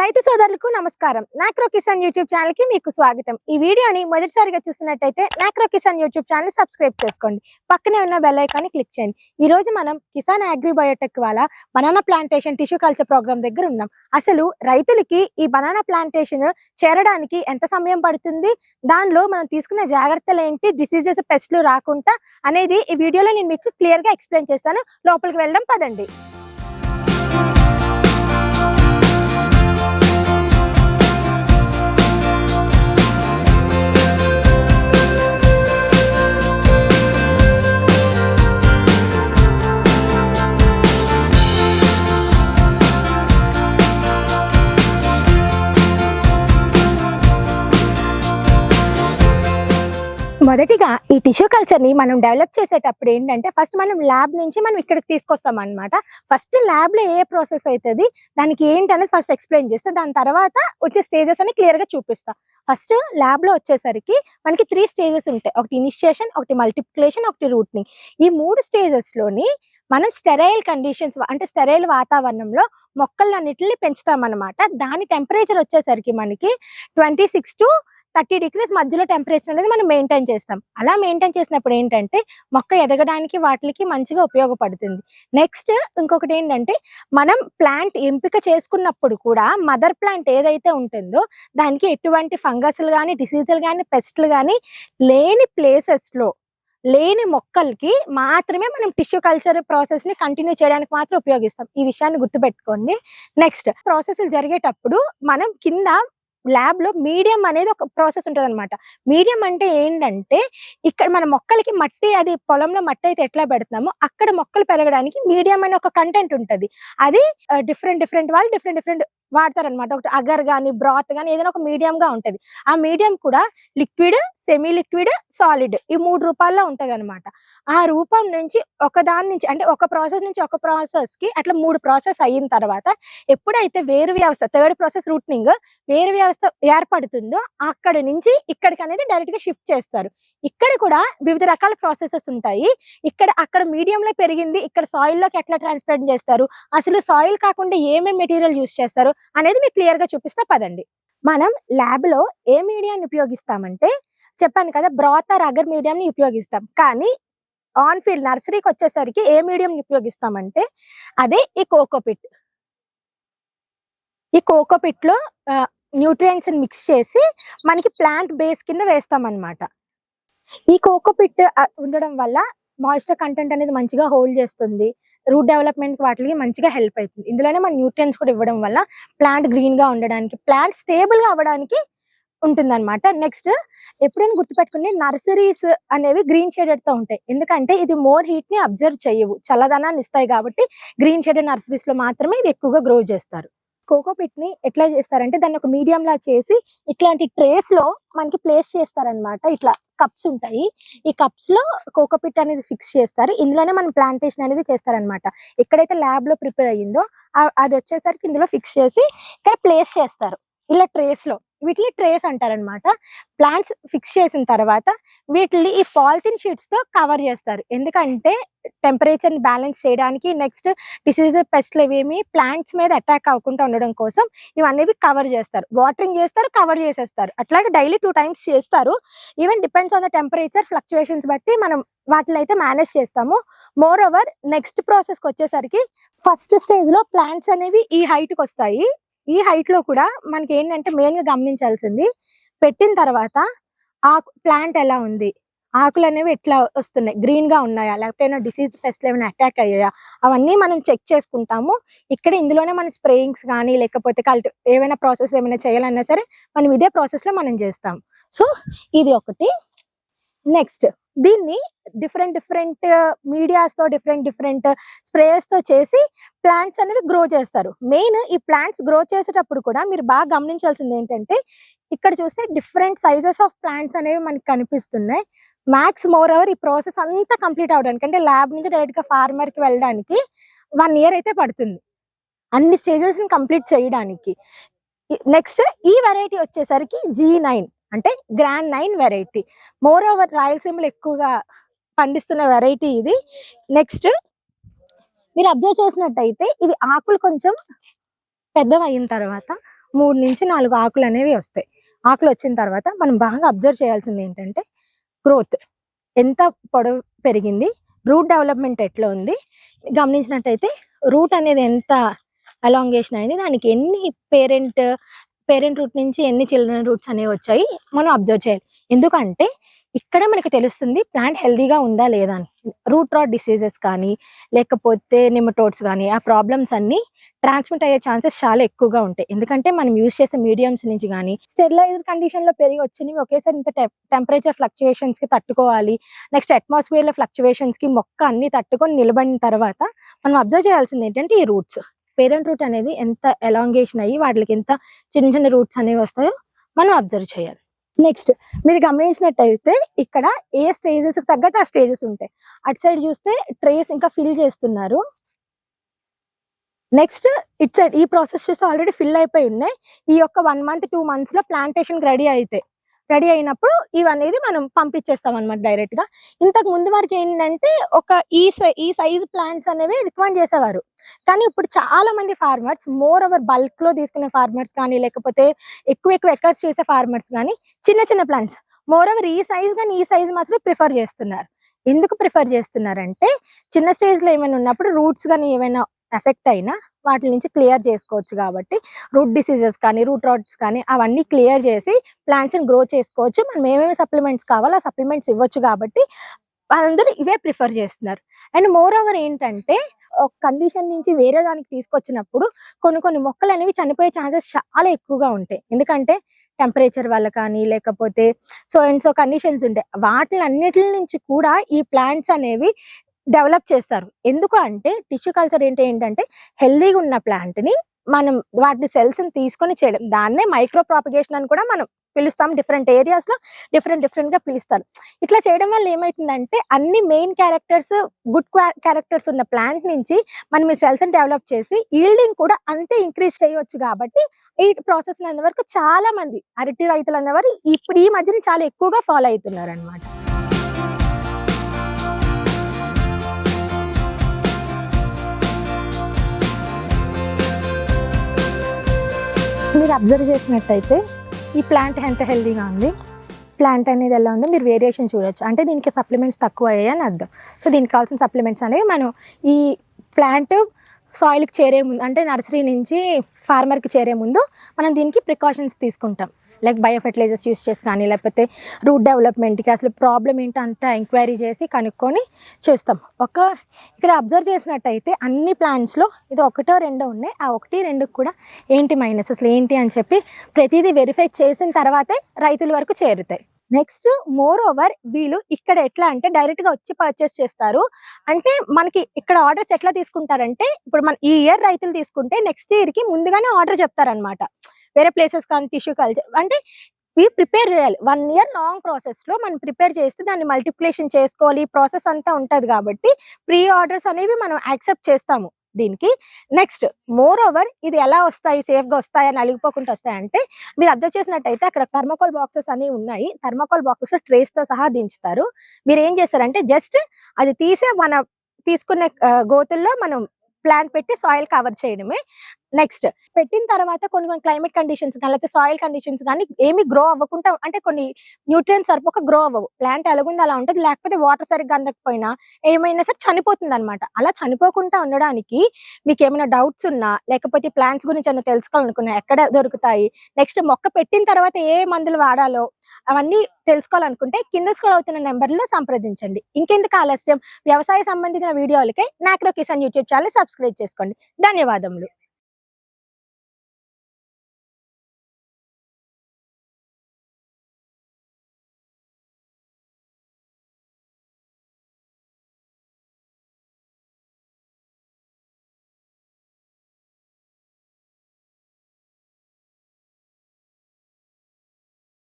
రైతు సోదరులకు నమస్కారం. నాక్రో కిసాన్ యూట్యూబ్ ఛానల్కి మీకు స్వాగతం. ఈ వీడియోని మొదటిసారిగా చూసినట్టయితే Nacro Kisan YouTube channel subscribe చేసుకోండి. పక్కనే ఉన్న బెల్ ఐకాన్ని క్లిక్ చేయండి. ఈ రోజు మనం కిసాన్ అగ్రిబయోటెక్ వాళ్ళ banana plantation tissue culture program దగ్గర ఉన్నాం. అసలు రైతులకి ఈ బనానా ప్లాంటేషన్ చేరడానికి ఎంత సమయం పడుతుంది? దానిలో మనం తీసుకున్న జాగ్రత్తలు ఏంటి? డిసీజెస్ పెస్ట్లు రాకుండా అనేది ఈ వీడియోలో నేను మీకు క్లియర్గా ఎక్స్ప్లెయిన్ చేస్తాను. లోపలికి వెళ్ళడం పదండి. మొదటిగా ఈ టిష్యూ కల్చర్ని మనం డెవలప్ చేసేటప్పుడు ఏంటంటే ఫస్ట్ మనం ల్యాబ్ నుంచి మనం ఇక్కడికి తీసుకొస్తాం అనమాట ఫస్ట్ ల్యాబ్లో ఏ ప్రాసెస్ అవుతుంది దానికి ఏంటి ఫస్ట్ ఎక్స్ప్లెయిన్ చేస్తే. దాని తర్వాత వచ్చే స్టేజెస్ అని క్లియర్గా చూపిస్తా. ఫస్ట్ ల్యాబ్లో వచ్చేసరికి మనకి త్రీ స్టేజెస్ ఉంటాయి. ఒకటి ఇనిషియేషన్ ఒకటి మల్టిప్లికేషన్ ఒకటి రూట్నింగ్ ఈ మూడు స్టేజెస్లోని మనం స్టెరైల్ కండిషన్స్ అంటే స్టెరైల్ వాతావరణంలో మొక్కలన్నిటిని పెంచుతామన్నమాట. దాని టెంపరేచర్ వచ్చేసరికి మనకి twenty six to thirty degrees మధ్యలో టెంపరేచర్ అనేది మనం మెయింటైన్ చేస్తాం. అలా మెయింటైన్ చేసినప్పుడు ఏంటంటే మొక్క ఎదగడానికి వాటికి మంచిగా ఉపయోగపడుతుంది. నెక్స్ట్ ఇంకొకటి ఏంటంటే మనం ప్లాంట్ ఎంపిక చేసుకున్నప్పుడు కూడా మదర్ ప్లాంట్ ఏదైతే ఉంటుందో దానికి ఎటువంటి ఫంగస్లు కానీ డిసీజులు కానీ పెస్ట్లు కానీ లేని ప్లేసెస్లో లేని మొక్కలకి మాత్రమే మనం టిష్యూ కల్చర్ ప్రాసెస్ని కంటిన్యూ చేయడానికి మాత్రం ఉపయోగిస్తాం. ఈ విషయాన్ని గుర్తుపెట్టుకోండి. నెక్స్ట్ ప్రాసెస్ జరిగేటప్పుడు మనం కింద ల్యాబ్లో మీడియం అనేది ఒక ప్రాసెస్ ఉంటుంది అనమాట మీడియం అంటే ఏంటంటే ఇక్కడ మన మొక్కలకి మట్టి అది పొలంలో మట్టి అయితే ఎట్లా పెడుతున్నామో అక్కడ మొక్కలు పెరగడానికి మీడియం అనే ఒక కంటెంట్ ఉంటుంది. అది డిఫరెంట్ డిఫరెంట్ వాళ్ళు డిఫరెంట్ డిఫరెంట్ వాడతారనమాట ఒకటి అగర్ కానీ బ్రాత్ కానీ ఏదైనా ఒక మీడియం గా ఉంటది. ఆ మీడియం కూడా లిక్విడ్ సెమీ లిక్విడ్ సాలిడ్ ఈ మూడు రూపాల్లో ఉంటుంది అనమాట ఆ రూపం నుంచి ఒక దాని నుంచి అంటే ఒక ప్రాసెస్ నుంచి ఒక ప్రాసెస్కి అట్లా మూడు ప్రాసెస్ అయిన తర్వాత ఎప్పుడైతే వేరు వ్యవస్థ థర్డ్ ప్రాసెస్ రూట్నింగ్ వేరు వ్యవస్థ ఏర్పడుతుందో అక్కడి నుంచి ఇక్కడికి అనేది డైరెక్ట్గా షిఫ్ట్ చేస్తారు. ఇక్కడ కూడా వివిధ రకాల ప్రాసెసెస్ ఉంటాయి. ఇక్కడ అక్కడ మీడియంలో లో పెరిగింది ఇక్కడ సాయిల్లోకి ఎట్లా ట్రాన్స్ప్లాంట్ చేస్తారు? అసలు సాయిల్ కాకుండా ఏమేమి మెటీరియల్ యూస్ చేస్తారు? అనేది మీకు క్లియర్గా చూపిస్తా. పదండి. మనం ల్యాబ్లో ఏ మీడియాన్ని ఉపయోగిస్తామంటే చెప్పాను కదా బ్రాత్ ఆర్ అగర్ మీడియం ని ఉపయోగిస్తాం. కానీ ఆన్ ఫీల్డ్ నర్సరీకి వచ్చేసరికి ఏ మీడియం ని ఉపయోగిస్తామంటే అదే ఈ కోకోపిట్ ఈ కోకోపిట్లో లో మిక్స్ చేసి మనకి ప్లాంట్ బేస్ కింద వేస్తామన్నమాట. ఈ కోకోపిట్ ఉండడం వల్ల మాయిశ్చర్ కంటెంట్ అనేది మంచిగా హోల్డ్ చేస్తుంది. రూట్ డెవలప్మెంట్ వాటికి మంచిగా హెల్ప్ అవుతుంది. ఇందులోనే మన న్యూట్రియన్స్ కూడా ఇవ్వడం వల్ల ప్లాంట్ గ్రీన్గా ఉండడానికి ప్లాంట్ స్టేబుల్గా అవ్వడానికి ఉంటుందన్నమాట. నెక్స్ట్ ఎప్పుడైనా గుర్తుపెట్టుకుని నర్సరీస్ అనేవి గ్రీన్ షేడెడ్తో ఉంటాయి. ఎందుకంటే ఇది మోర్ హీట్ని అబ్జర్వ్ చేయవు. చల్లదనాన్ని ఇస్తాయి కాబట్టి గ్రీన్ షేడెడ్ నర్సరీస్లో మాత్రమే ఇవి ఎక్కువగా గ్రో చేస్తారు. కోకోపిట్ని ఎట్లా చేస్తారంటే దాన్ని ఒక మీడియం లా చేసి ఇట్లాంటి ట్రేస్లో మనకి ప్లేస్ చేస్తారనమాట ఇట్లా కప్స్ ఉంటాయి. ఈ కప్స్లో కోకోపిట్ అనేది ఫిక్స్ చేస్తారు. ఇందులోనే మనం ప్లాంటేషన్ అనేది చేస్తారనమాట ఎక్కడైతే ల్యాబ్లో ప్రిపేర్ అయ్యిందో అది వచ్చేసరికి ఇందులో ఫిక్స్ చేసి ఇక్కడ ప్లేస్ చేస్తారు. ఇలా ట్రేస్లో. వీటిని ట్రేస్ అంటారనమాట ప్లాంట్స్ ఫిక్స్ చేసిన తర్వాత వీటిని ఈ పాలిథిన్ షీట్స్తో కవర్ చేస్తారు. ఎందుకంటే టెంపరేచర్ని బ్యాలెన్స్ చేయడానికి నెక్స్ట్ డిసీజ్ పెస్ట్లు ఏమీ ప్లాంట్స్ మీద అటాక్ అవ్వకుండా ఉండడం కోసం ఇవన్నీ కవర్ చేస్తారు. వాటరింగ్ చేస్తారు కవర్ చేసేస్తారు. అట్లాగే డైలీ టూ టైమ్స్ చేస్తారు. Even depends on the temperature fluctuations బట్టి మనం వాటిని అయితే మేనేజ్ చేస్తాము. మోర్ ఓవర్ నెక్స్ట్ ప్రాసెస్కి వచ్చేసరికి ఫస్ట్ స్టేజ్లో ప్లాంట్స్ అనేవి ఈ హైట్కి వస్తాయి. ఈ హైట్లో కూడా మనకి ఏంటంటే మెయిన్గా గమనించాల్సింది పెట్టిన తర్వాత ఆకు ప్లాంట్ ఎలా ఉంది? ఆకులు అనేవి ఎట్లా వస్తున్నాయి? గ్రీన్గా ఉన్నాయా? లేకపోతే డిసీజ్ పెస్ట్ ఏమైనా అటాక్ అయ్యాయా? అవన్నీ మనం చెక్ చేసుకుంటాము. ఇక్కడ ఇందులోనే మన స్ప్రేయింగ్స్ కానీ లేకపోతే కల్టి ఏమైనా ప్రాసెస్ ఏమైనా చేయాలన్నా సరే మనం ఇదే ప్రాసెస్లో మనం చేస్తాం. సో ఇది ఒకటి. నెక్స్ట్ దీన్ని డిఫరెంట్ డిఫరెంట్ మీడియాస్తో డిఫరెంట్ డిఫరెంట్ స్ప్రేయర్స్తో చేసి ప్లాంట్స్ అనేవి గ్రో చేస్తారు. మెయిన్ ఈ ప్లాంట్స్ గ్రో చేసేటప్పుడు కూడా మీరు బాగా గమనించాల్సింది ఏంటంటే ఇక్కడ చూస్తే డిఫరెంట్ సైజెస్ ఆఫ్ ప్లాంట్స్ అనేవి మనకి కనిపిస్తున్నాయి. మ్యాక్స్ మోర్ ఓవర్ ఈ ప్రాసెస్ అంతా కంప్లీట్ అవడానికి అంటే ల్యాబ్ నుంచి డైరెక్ట్గా ఫార్మర్కి వెళ్ళడానికి వన్ ఇయర్ అయితే పడుతుంది. అన్ని స్టేజెస్ని కంప్లీట్ చేయడానికి. నెక్స్ట్ ఈ వెరైటీ వచ్చేసరికి జీ నైన్ అంటే grand nine variety. Moreover రాయలసీమలో ఎక్కువగా పండిస్తున్న వెరైటీ ఇది. నెక్స్ట్ మీరు అబ్జర్వ్ చేసినట్టయితే ఇవి ఆకులు కొంచెం పెద్దవి అయిన తర్వాత మూడు నుంచి నాలుగు ఆకులు అనేవి వస్తాయి. ఆకులు వచ్చిన తర్వాత మనం బాగా అబ్జర్వ్ చేయాల్సింది ఏంటంటే గ్రోత్ ఎంత పొడవు పెరిగింది రూట్ డెవలప్మెంట్ ఎట్లా ఉంది? గమనించినట్టయితే రూట్ అనేది ఎంత అలాంగేషన్ అయింది దానికి ఎన్ని పేరెంట్ పేరెంట్ రూట్ నుంచి ఎన్ని చిల్డ్రన్ రూట్స్ అనేవి వచ్చాయి మనం అబ్జర్వ్ చేయాలి. ఎందుకంటే ఇక్కడ మనకి తెలుస్తుంది ప్లాంట్ హెల్దీగా ఉందా లేదా అని. రూట్ రాట్ డిసీజెస్ కానీ లేకపోతే నిమటోడ్స్ కానీ ఆ ప్రాబ్లమ్స్ అన్ని ట్రాన్స్మిట్ అయ్యే ఛాన్సెస్ చాలా ఎక్కువగా ఉంటాయి. ఎందుకంటే మనం యూజ్ చేసే మీడియంస్ నుంచి కానీ స్టెరిలైజర్ కండిషన్లో పెరిగి వచ్చినవి ఒకేసారి ఇంత టెంపరేచర్ ఫ్లక్చువేషన్స్కి తట్టుకోవాలి. నెక్స్ట్ అట్మాస్ఫియర్లో ఫ్లక్చువేషన్స్కి కి మొక్క అన్ని తట్టుకొని నిలబడిన తర్వాత మనం అబ్జర్వ్ చేయాల్సింది ఏంటంటే ఈ రూట్స్. పేరెంట్ రూట్ అనేది ఎంత ఎలాంగేషన్ అయ్యి వాటికి ఎంత చిన్న చిన్న రూట్స్ అనేవి వస్తాయో మనం అబ్జర్వ్ చేయాలి. నెక్స్ట్ మీరు గమనించినట్టయితే ఇక్కడ ఏ స్టేజెస్ తగ్గట్టు ఆ స్టేజెస్ ఉంటాయి. అటు సైడ్ చూస్తే ట్రేస్ ఇంకా ఫిల్ చేస్తున్నారు. నెక్స్ట్ ఇట్ సైడ్ ఈ ప్రాసెస్ చూస్తే ఆల్రెడీ ఫిల్ అయిపోయి ఉన్నాయి. ఈ యొక్క వన్ మంత్ టూ మంత్స్లో ప్లాంటేషన్ రెడీ అయితే. రెడీ అయినప్పుడు ఇవనేది మనం పంపించేస్తాం అనమాట డైరెక్ట్గా ఇంతకు ముందు వరకు ఏంటంటే ఒక ఈ సై ఈ సైజ్ ప్లాంట్స్ అనేవి రికమెండ్ చేసేవారు. కానీ ఇప్పుడు చాలా మంది ఫార్మర్స్ మోర్ ఓవర్ బల్క్లో తీసుకునే ఫార్మర్స్ కానీ లేకపోతే ఎక్కువ ఎక్కువ ఎకర్స్ చేసే ఫార్మర్స్ కానీ చిన్న చిన్న ప్లాంట్స్. మోర్ ఓవర్ ఈ సైజ్ కానీ ఈ సైజ్ మాత్రమే ప్రిఫర్ చేస్తున్నారు. ఎందుకు ప్రిఫర్ చేస్తున్నారంటే చిన్న స్టేజ్లో ఏమైనా ఉన్నప్పుడు రూట్స్ కానీ ఏమైనా ఎఫెక్ట్ అయినా వాటి నుంచి క్లియర్ చేసుకోవచ్చు కాబట్టి రూట్ డిసీజెస్ కానీ రూట్ రాట్స్ కానీ అవన్నీ క్లియర్ చేసి ప్లాంట్స్ గ్రో చేసుకోవచ్చు. మనం ఏమేమి సప్లిమెంట్స్ కావాలో ఆ సప్లిమెంట్స్ ఇవ్వచ్చు కాబట్టి అందరూ ఇవే ప్రిఫర్ చేస్తున్నారు. అండ్ మోర్ ఓవర్ ఏంటంటే ఒక కండిషన్ నుంచి వేరే దానికి తీసుకొచ్చినప్పుడు కొన్ని కొన్ని మొక్కలు అనేవి చనిపోయే ఛాన్సెస్ చాలా ఎక్కువగా ఉంటాయి. ఎందుకంటే టెంపరేచర్ వల్ల కానీ లేకపోతే సో అండ్ సో కండిషన్స్ ఉంటాయి. వాటి అన్నిటి నుంచి కూడా ఈ ప్లాంట్స్ అనేవి డెవలప్ చేస్తారు. ఎందుకు అంటే టిష్యూ కల్చర్ ఏంటి ఏంటంటే హెల్దీగా ఉన్న ప్లాంట్ని ని మనం వాటి సెల్స్ని ని తీసుకొని చేయడం. దాన్నే మైక్రో ప్రాపగేషన్ అని కూడా మనం పిలుస్తాం. డిఫరెంట్ ఏరియాస్లో డిఫరెంట్ డిఫరెంట్గా పిలుస్తారు. ఇట్లా చేయడం వల్ల ఏమైతుందంటే అన్ని మెయిన్ క్యారెక్టర్స్ గుడ్ క్యారెక్టర్స్ ఉన్న ప్లాంట్ నుంచి మనం ఈ సెల్స్ని డెవలప్ చేసి ఈల్డింగ్ కూడా అంతే ఇంక్రీజ్ చేయవచ్చు కాబట్టి ఈ ప్రాసెస్ అనే వరకు చాలా మంది అరటి రైతులు అనేవారు ఇప్పుడు ఈ మధ్యన చాలా ఎక్కువగా ఫాలో అవుతున్నారు అనమాట మీరు అబ్జర్వ్ చేసినట్టయితే ఈ ప్లాంట్ ఎంత హెల్దీగా ఉంది? ప్లాంట్ అనేది ఎలా ఉందో మీరు వేరియేషన్ చూడొచ్చు. అంటే దీనికి సప్లిమెంట్స్ తక్కువ అయ్యాయి అని అర్థం. సో దీనికి కావాల్సిన సప్లిమెంట్స్ అనేవి మనం ఈ ప్లాంట్ సాయిల్కి చేరే ముందు అంటే నర్సరీ నుంచి ఫార్మర్కి చేరే ముందు మనం దీనికి ప్రికాషన్స్ తీసుకుంటాం. లైక్ బయో ఫెర్టిలైజర్స్ యూస్ చేసి కానీ లేకపోతే రూట్ డెవలప్మెంట్కి అసలు ప్రాబ్లం ఏంటో అంతా ఎంక్వైరీ చేసి కనుక్కొని చేస్తాం. ఒక ఇక్కడ అబ్జర్వ్ చేసినట్టయితే అన్ని ప్లాంట్స్లో ఇది ఒకటో రెండో ఉన్నాయి. ఆ ఒకటి రెండు కూడా ఏంటి మైనస్? అసలు ఏంటి అని చెప్పి ప్రతిదీ వెరిఫై చేసిన తర్వాతే రైతుల వరకు చేరుతాయి. నెక్స్ట్ మోర్ ఓవర్ వీళ్ళు ఇక్కడ ఎట్లా అంటే డైరెక్ట్గా వచ్చి పర్చేస్ చేస్తారు. అంటే మనకి ఇక్కడ ఆర్డర్స్ ఎట్లా తీసుకుంటారంటే ఇప్పుడు మన ఈ ఇయర్ రైతులు తీసుకుంటే నెక్స్ట్ ఇయర్కి ముందుగానే ఆర్డర్ చెప్తారనమాట వేరే ప్లేసెస్ కానీ టిష్యూ కల్చర్ అంటే ఇవి ప్రిపేర్ చేయాలి. వన్ ఇయర్ లాంగ్ ప్రాసెస్లో మనం ప్రిపేర్ చేస్తే దాన్ని మల్టిప్లికేషన్ చేసుకోవాలి. ప్రాసెస్ అంతా ఉంటది కాబట్టి ప్రీ ఆర్డర్స్ అనేవి మనం యాక్సెప్ట్ చేస్తాము. దీనికి. నెక్స్ట్ మోర్ ఓవర్ ఇది ఎలా వస్తాయి? సేఫ్గా వస్తాయి అని అలిగిపోకుండా వస్తాయంటే మీరు అర్థం చేసినట్టయితే అక్కడ థర్మకోల్ బాక్సెస్ అనేవి ఉన్నాయి. థర్మకోల్ బాక్సెస్ ట్రేస్తో సహా దించుతారు. మీరు ఏం చేస్తారంటే జస్ట్ అది తీసే మన తీసుకునే గోతుల్లో మనం ప్లాంట్ పెట్టి సాయిల్ కవర్ చేయడమే. నెక్స్ట్ పెట్టిన తర్వాత కొన్ని కొన్ని క్లైమేట్ కండిషన్స్ కానీ లేకపోతే సాయిల్ కండిషన్స్ కానీ ఏమి గ్రో అవ్వకుండా అంటే కొన్ని న్యూట్రియన్స్ సరిపోక గ్రో అవ్వవు. ప్లాంట్ ఎలాగుంది అలా ఉంటుంది. లేకపోతే వాటర్ సరిగ్గా అందకపోయినా ఏమైనా సరే చనిపోతుంది అనమాట అలా చనిపోకుండా ఉండడానికి మీకు ఏమైనా డౌట్స్ ఉన్నా లేకపోతే ప్లాంట్స్ గురించి ఏమైనా తెలుసుకోవాలనుకున్నా ఎక్కడ దొరుకుతాయి? నెక్స్ట్ మొక్క పెట్టిన తర్వాత ఏ మందులు వాడాలో అవన్నీ తెలుసుకోవాలనుకుంటే కింద స్క్రోల్ అవుతున్న నెంబర్లో సంప్రదించండి. ఇంకెందుకు ఆలస్యం? వ్యవసాయ సంబంధించిన వీడియోలకి Nacro Kisan YouTube channel subscribe చేసుకోండి. ధన్యవాదములు.